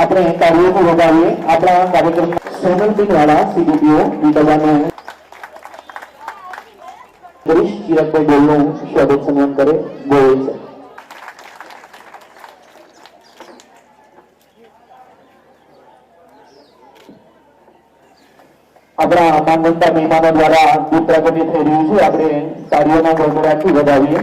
આપણે કાર્યોને વધારીએ આપણા કાર્યક્રમ સોનલબેન વાળા સીડીપીઓ વિદ્યાલયને ગરીશ ચિરાગભાઈ ગોલનું સ્વાગત સન્માન કરે ગોયલ છે. આપણા માનવતા મહેમાનો દ્વારા દૂધ પ્રગટ્ય થઈ રહ્યું છે. આપણે કાર્યોના ગડગડાટથી વધાવીએ.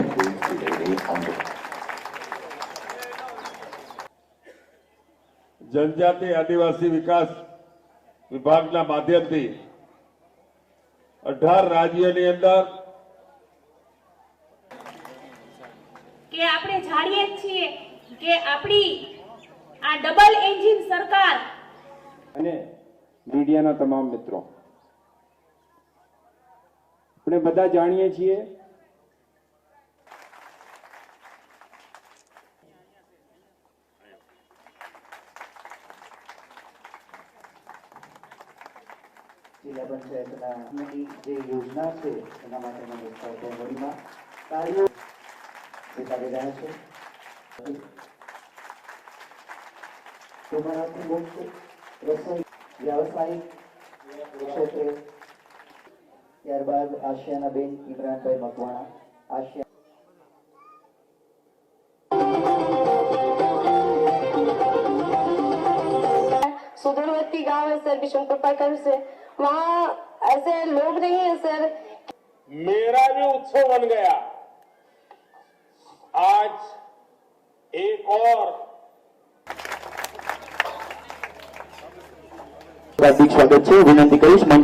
જનજાતિ આદિવાસી વિકાસ વિભાગના માધ્યમથી અઢાર રાજ્યોની અંદર કે આપણે જાણીએ છીએ કે આપણી આ ડબલ એન્જિન સરકાર અને મીડિયાના તમામ મિત્રો આપણે બધા જાણીએ છીએ જિલ્લા પંચાયતના જે યોજના છે એના માટેના વિસ્તાર કોંગોડીમાં કાર્યો દેખાડી રહ્યા છે તેમાંથી મુખ્ય રસોઈ વ્યવસાયિક ક્ષેત્રે ત્યારબાદ આશિયાનાબેન ઇમરાનભાઈ મકવાણા આશિયા સુદૂરવર્તી ગામ સર બી શંકર પાકર છે वहाँ ऐसे लोग नहीं है सर मेरा भी उत्सव बन गया आज एक और હાર્દિક સ્વાગત છે વિનંતી કરીશ મંચ પર પધારશો